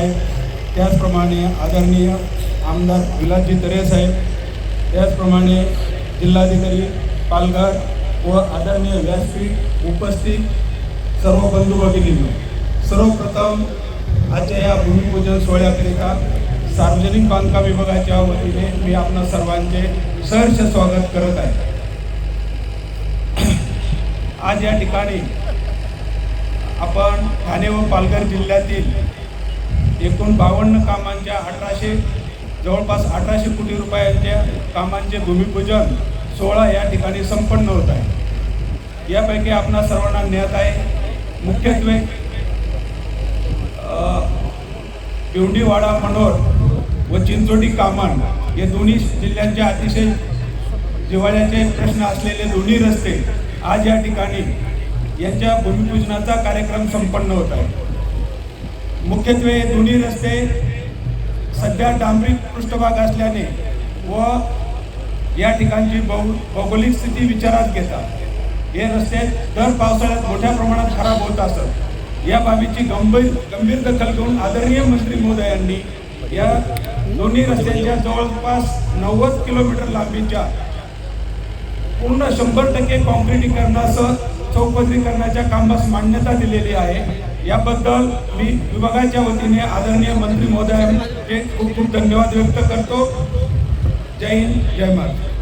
साहेब त्याचप्रमाणे आदरणीय आमदार विलासजी तरे साहेब त्याचप्रमाणे जिल्हाधिकारी पालघर व आदरणीय व्यासपीठ उपस्थित सर्व बंधू भगिनींनो सर्वप्रथम आजच्या या भूमिपूजन सोहळ्याकरिता सार्वजनिक बांधकाम विभागाच्या वतीने मी आपणा सर्वांचे सहर्ष स्वागत करत आहे. आज या ठिकाणी आपण ठाणे व पालघर जिल्ह्यातील एकूण बावन्न कामांच्या अठराशे जवळपास अठराशे कोटी रुपयांच्या कामांचे भूमिपूजन सोहळा या ठिकाणी संपन्न होत आहे. यापैकी आपणा सर्वांना ज्ञात आहे मुख्यत्वे बिवडीवाडा मनोर व चिंचोडी कामान हे दोन्ही जिल्ह्यांचे अतिशय जिव्हाळ्याचे प्रश्न असलेले दोन्ही रस्ते आज या ठिकाणी यांच्या भूमिपूजनाचा कार्यक्रम संपन्न होत आहे. मुख्यत्वे दोन्ही रस्ते सध्या डांबरी पृष्ठभाग असल्याने व या ठिकाणची भौ भौगोलिक स्थिती विचारात घेता. हे रस्ते दर पावसाळ्यात मोठ्या प्रमाणात खराब होत असत. या बाबीची गंभीर गंभीर दखल घेऊन आदरणीय मंत्री महोदयांनी या दोन्ही रस्त्यांच्या जवळपास नव्वद किलोमीटर लांबीच्या पूर्ण शंभर टक्के काँक्रिटीकरणासह चौपदरीकरणाच्या कामास मान्यता दिलेली आहे. याबद्दल मी विभागाच्या वतीने आदरणीय मंत्री महोदयांचे खूप खूप धन्यवाद व्यक्त करतो. जय हिंद जय महाराष्ट्र